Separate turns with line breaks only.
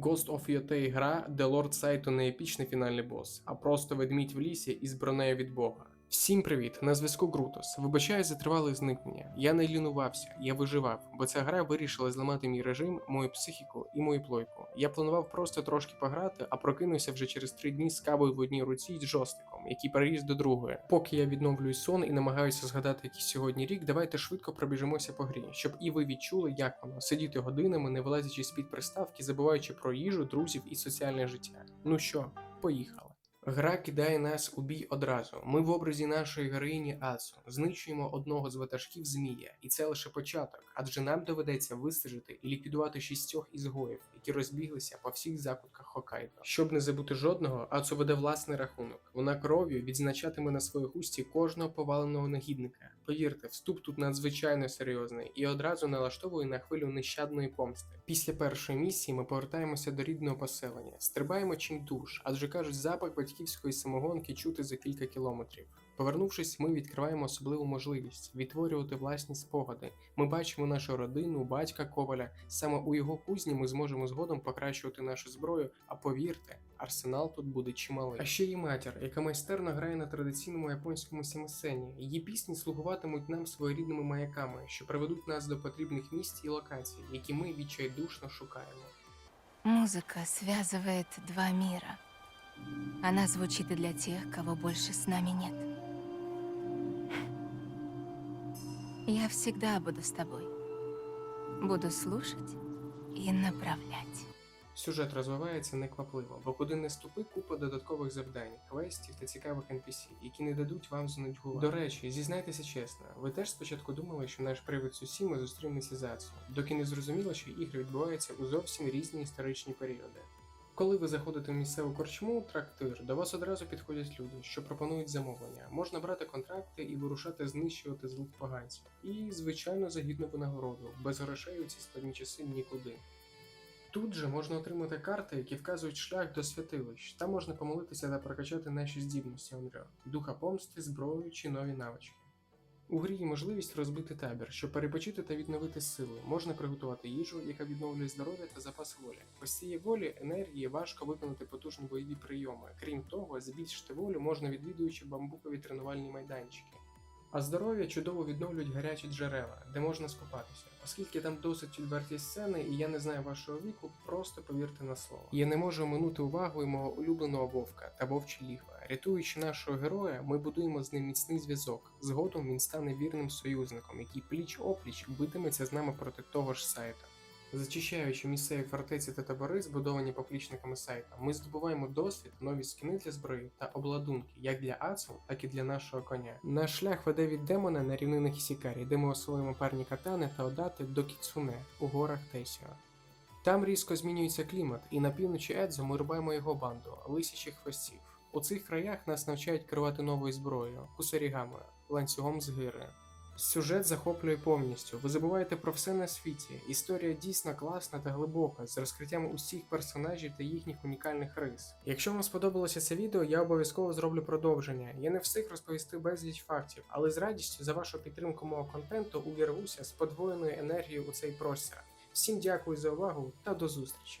Ghost of Yotei гра, де лорд Сайто не епічний фінальний бос, а просто ведмідь в лісі із бронею від бога. Всім привіт! На зв'язку Грутос. Вибачаю за тривале зникнення. Я не лінувався, я виживав, бо ця гра вирішила зламати мій режим, мою психіку і мою плойку. Я планував просто трошки пограти, а прокинувся вже через три дні з кавою в одній руці з джойстиком, який переріс до другої. Поки я відновлюю сон і намагаюся згадати який сьогодні рік, давайте швидко пробіжимося по грі, щоб і ви відчули, як воно сидіти годинами, не вилазячи з під приставки, забуваючи про їжу, друзів і соціальне життя. Ну що, поїхали. Гра кидає нас у бій одразу. Ми в образі нашої героїні Асу знищуємо одного з ватажків Змія, і це лише початок, адже нам доведеться вистежити і ліквідувати шістьох ізгоїв, які розбіглися по всіх закутках Хокайдо. Щоб не забути жодного, Асу веде власний рахунок. Вона кров'ю відзначатиме на своїй хусті кожного поваленого негідника. Повірте, вступ тут надзвичайно серйозний і одразу налаштовує на хвилю нещадної помсти. Після першої місії ми повертаємося до рідного поселення, стрибаємо чим душ, адже кажуть, запах батьківської самогонки чути за кілька кілометрів. Повернувшись, ми відкриваємо особливу можливість відтворювати власні спогади. Ми бачимо нашу родину, батька Коваля. Саме у його кузні ми зможемо згодом покращувати нашу зброю. А повірте, арсенал тут буде чималий. А ще є матір, яка майстерно грає на традиційному японському сімисені. Її пісні слугуватимуть нам своєрідними маяками, що приведуть нас до потрібних місць і локацій, які ми відчайдушно шукаємо.
Музыка связывает два мира. Она звучит и для тех, кого больше с нами нет. Я всегда буду с тобой. Буду слушать и направлять.
Сюжет розвивається неквапливо, бо куди не ступи купа додаткових завдань, квестів та цікавих NPC, які не дадуть вам занудьгувати. До речі, зізнайтеся чесно, ви теж спочатку думали, що наш привид Сусіми зустрінеться з Ацу, доки не зрозуміло, що ігри відбуваються у зовсім різні історичні періоди. Коли ви заходите в місцеву корчму, трактир, до вас одразу підходять люди, що пропонують замовлення. Можна брати контракти і вирушати знищувати злих поганців. І, звичайно, за гідну винагороду, без грошей у ці складні часи нікуди. Тут же можна отримати карти, які вказують шлях до святилищ. Там можна помолитися та прокачати наші здібності Онрьо, духа помсти, зброю чи нові навички. У грі є можливість розбити табір, щоб перепочити та відновити сили. Можна приготувати їжу, яка відновлює здоров'я та запас волі. Без цієї волі енергії важко виконати потужні бойові прийоми. Крім того, збільшити волю можна відвідуючи бамбукові тренувальні майданчики. А здоров'я чудово відновлюють гарячі джерела, де можна скупатися. Оскільки там досить відверті сцени, і я не знаю вашого віку, просто повірте на слово. Я не можу оминути увагою мого улюбленого вовка та вовче лігва. Рятуючи нашого героя, ми будуємо з ним міцний зв'язок. Згодом він стане вірним союзником, який пліч опліч битиметься з нами проти того ж сайта. Зачищаючи місцеві фортеці та табори, збудовані поплічниками сайта, ми здобуваємо досвід, нові скини для зброї та обладунки, як для Ацу, так і для нашого коня. Наш шлях веде від демона на рівнинах Ісікарі, де ми освоїмо парні катани та одати до Кіцуне у горах Тейсіо. Там різко змінюється клімат, і на півночі Едзо ми рубаємо його банду лисячих хвостів. У цих краях нас навчають керувати новою зброєю, кусарігамою, ланцюгом з гири. Сюжет захоплює повністю. Ви забуваєте про все на світі. Історія дійсно класна та глибока, з розкриттям усіх персонажів та їхніх унікальних рис. Якщо вам сподобалося це відео, я обов'язково зроблю продовження. Я не встиг розповісти безліч фактів, але з радістю за вашу підтримку мого контенту увірвуся з подвоєною енергією у цей простір. Всім дякую за увагу та до зустрічі!